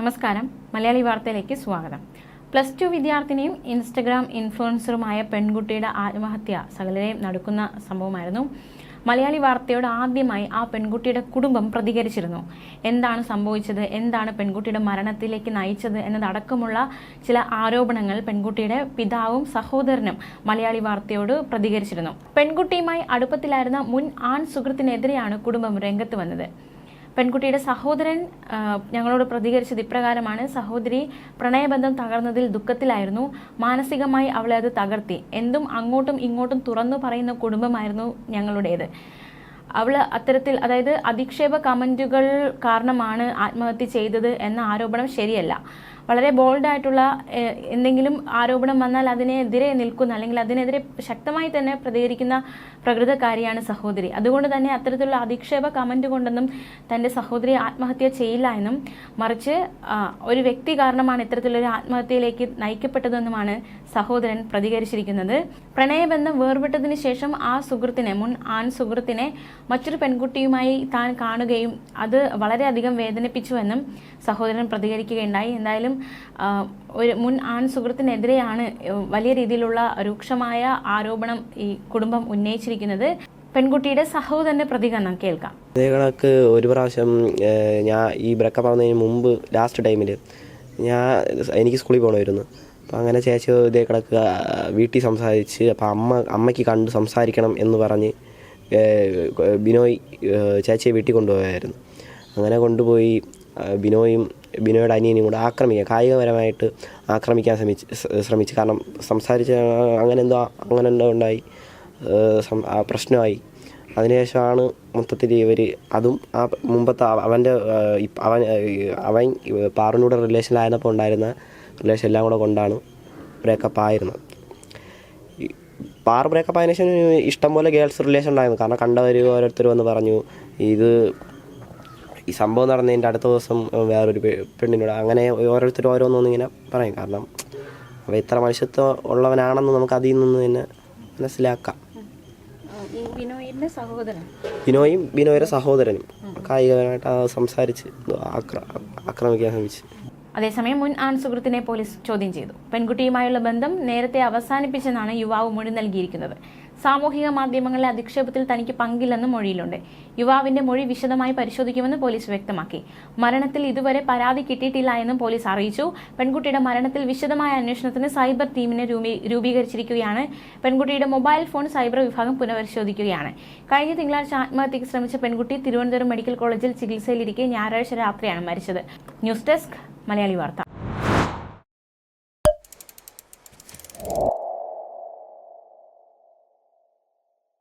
നമസ്കാരം. മലയാളി വാർത്തയിലേക്ക് സ്വാഗതം. പ്ലസ് ടു വിദ്യാർത്ഥിനിയും ഇൻസ്റ്റഗ്രാം ഇൻഫ്ലുവൻസറുമായ പെൺകുട്ടിയുടെ ആത്മഹത്യ സകലരെയും നടക്കുന്ന സംഭവമായിരുന്നു. മലയാളി വാർത്തയോട് ആദ്യമായി ആ പെൺകുട്ടിയുടെ കുടുംബം പ്രതികരിച്ചിരുന്നു. എന്താണ് സംഭവിച്ചത്? എന്താണ് പെൺകുട്ടിയുടെ മരണത്തിലേക്ക് നയിച്ചത്? എന്നതടക്കമുള്ള ചില ആരോപണങ്ങൾ പെൺകുട്ടിയുടെ പിതാവും സഹോദരനും മലയാളി വാർത്തയോട് പ്രതികരിച്ചിരുന്നു. പെൺകുട്ടിയുമായി അടുപ്പത്തിലായിരുന്ന മുൻ ആൺ സുഹൃത്തിനെതിരെയാണ് കുടുംബം രംഗത്ത് വന്നത്. പെൺകുട്ടിയുടെ സഹോദരൻ ഞങ്ങളോട് പ്രതികരിച്ചത് ഇപ്രകാരമാണ്. സഹോദരി പ്രണയബന്ധം തകർന്നതിൽ ദുഃഖത്തിലായിരുന്നു. മാനസികമായി അവളെ അത് തകർത്തി. എന്തും അങ്ങോട്ടും ഇങ്ങോട്ടും തുറന്നു പറയുന്ന കുടുംബമായിരുന്നു ഞങ്ങളുടേത്. അവൾ അത്തരത്തിൽ അതായത് അധിക്ഷേപ കമന്റുകൾ കാരണമാണ് ആത്മഹത്യ ചെയ്തത് എന്ന ആരോപണം ശരിയല്ല. വളരെ ബോൾഡായിട്ടുള്ള എന്തെങ്കിലും ആരോപണം വന്നാൽ അതിനെതിരെ നിൽക്കുന്ന അല്ലെങ്കിൽ അതിനെതിരെ ശക്തമായി തന്നെ പ്രതികരിക്കുന്ന പ്രകൃതക്കാരിയാണ് സഹോദരി. അതുകൊണ്ട് തന്നെ അത്തരത്തിലുള്ള അധിക്ഷേപ കമന്റ് കൊണ്ടൊന്നും തന്റെ സഹോദരി ആത്മഹത്യ ചെയ്യില്ല എന്നും മറിച്ച് ഒരു വ്യക്തി കാരണമാണ് ഇത്തരത്തിലൊരു ആത്മഹത്യയിലേക്ക് നയിക്കപ്പെട്ടതെന്നുമാണ് സഹോദരൻ പ്രതികരിച്ചിരിക്കുന്നത്. പ്രണയബന്ധം വേർപെട്ടതിന് ശേഷം ആ സുഹൃത്തിനെ മുൻ ആൺ സുഹൃത്തിനെ മറ്റൊരു പെൺകുട്ടിയുമായി താൻ കാണുകയും അത് വളരെയധികം വേദനിപ്പിച്ചുവെന്നും സഹോദരൻ പ്രതികരിക്കുകയുണ്ടായി. എന്തായാലും ആ, ഒരു മുൻ ആൺ സുഹൃത്തിനെതിരെയാണ് വലിയ രീതിയിലുള്ള രൂക്ഷമായ ആരോപണം ഈ കുടുംബം ഉന്നയിച്ചിരിക്കുന്നത്. പെൺകുട്ടിയുടെ സഹോദരന്റെ പ്രതികരണം കേൾക്കാം. കണക്ക് ഒരു പ്രാവശ്യം ഞാൻ ഈ ബ്രേക്കപ്പ് ആവുന്നതിന് മുമ്പ് ലാസ്റ്റ് ടൈമിൽ ഞാൻ എനിക്ക് സ്കൂളിൽ പോകണമായിരുന്നു അപ്പോൾ അങ്ങനെ ചേച്ചി ഇതേ കണക്ക് വീട്ടിൽ സംസാരിച്ച് അപ്പോൾ അമ്മ അമ്മയ്ക്ക് കണ്ട് സംസാരിക്കണം എന്ന് പറഞ്ഞ് ബിനോയ് ചേച്ചിയെ വീട്ടിൽ കൊണ്ടുപോയായിരുന്നു. അങ്ങനെ കൊണ്ടുപോയി ബിനോയും ബിനോയുടെ അനിയനും കൂടെ ആക്രമിക്കുക കായികപരമായിട്ട് ആക്രമിക്കാൻ ശ്രമിച്ച് ശ്രമിച്ചു. കാരണം സംസാരിച്ച് അങ്ങനെ എന്തോ അങ്ങനെ എന്തോ ഉണ്ടായി പ്രശ്നമായി. അതിനുശേഷമാണ് മൊത്തത്തിൽ ഇവർ അതും ആ മുമ്പത്തെ അവ- അവന്റെ അവൻ അവൻ പാറിനൂടെ റിലേഷനിലായിരുന്നപ്പോൾ ഉണ്ടായിരുന്ന റിലേഷൻ എല്ലാം കൂടെ കൊണ്ടാണ് ബ്രേക്കപ്പ് ആയിരുന്നത്. പാർ ബ്രേക്കപ്പ് ആയതിനു ശേഷം ഇഷ്ടംപോലെ ഗേൾസ് റിലേഷൻ ഉണ്ടായിരുന്നു. കാരണം കണ്ടവർ ഓരോരുത്തർ വന്ന് പറഞ്ഞു ഇത് ഈ സംഭവം നടന്നതിന്റെ അടുത്ത ദിവസം വേറൊരു പെണ്ണിനോട് അങ്ങനെ ഓരോരുത്തർ ഓരോന്നൊന്നും ഇങ്ങനെ പറയും. കാരണം അവ ഇത്ര മനുഷ്യത്വം ഉള്ളവനാണെന്ന് നമുക്ക് അതിൽ നിന്ന് തന്നെ മനസ്സിലാക്കാം. ബിനോയും ബിനോയുടെ സഹോദരനും കായികപരമായിട്ട് സംസാരിച്ച് ആക്രമിക്കാൻ ശ്രമിച്ചു. അതേസമയം മുൻ ആൺ സുഹൃത്തിനെ പോലീസ് ചോദ്യം ചെയ്തു. പെൺകുട്ടിയുമായുള്ള ബന്ധം നേരത്തെ അവസാനിപ്പിച്ചെന്നാണ് യുവാവ് മൊഴി നൽകിയിരിക്കുന്നത്. സാമൂഹിക മാധ്യമങ്ങളിലെ അധിക്ഷേപത്തിൽ തനിക്ക് പങ്കില്ലെന്നും മൊഴിയിലുണ്ട്. യുവാവിന്റെ മൊഴി വിശദമായി പരിശോധിക്കുമെന്ന് പോലീസ് വ്യക്തമാക്കി. മരണത്തിൽ ഇതുവരെ പരാതി കിട്ടിയിട്ടില്ല എന്നും പോലീസ് അറിയിച്ചു. പെൺകുട്ടിയുടെ മരണത്തിൽ വിശദമായ അന്വേഷണത്തിന് സൈബർ ടീമിനെ രൂപീ- രൂപീകരിച്ചിരിക്കുകയാണ്. പെൺകുട്ടിയുടെ മൊബൈൽ ഫോൺ സൈബർ വിഭാഗം പുനഃപരിശോധിക്കുകയാണ്. കഴിഞ്ഞ തിങ്കളാഴ്ച ആത്മഹത്യക്ക് ശ്രമിച്ച പെൺകുട്ടി തിരുവനന്തപുരം മെഡിക്കൽ കോളേജിൽ ചികിത്സയിലിരിക്കെ ഞായറാഴ്ച രാത്രിയാണ് മരിച്ചത്. ന്യൂസ് ഡെസ്ക് മലയാളി വാർത്ത.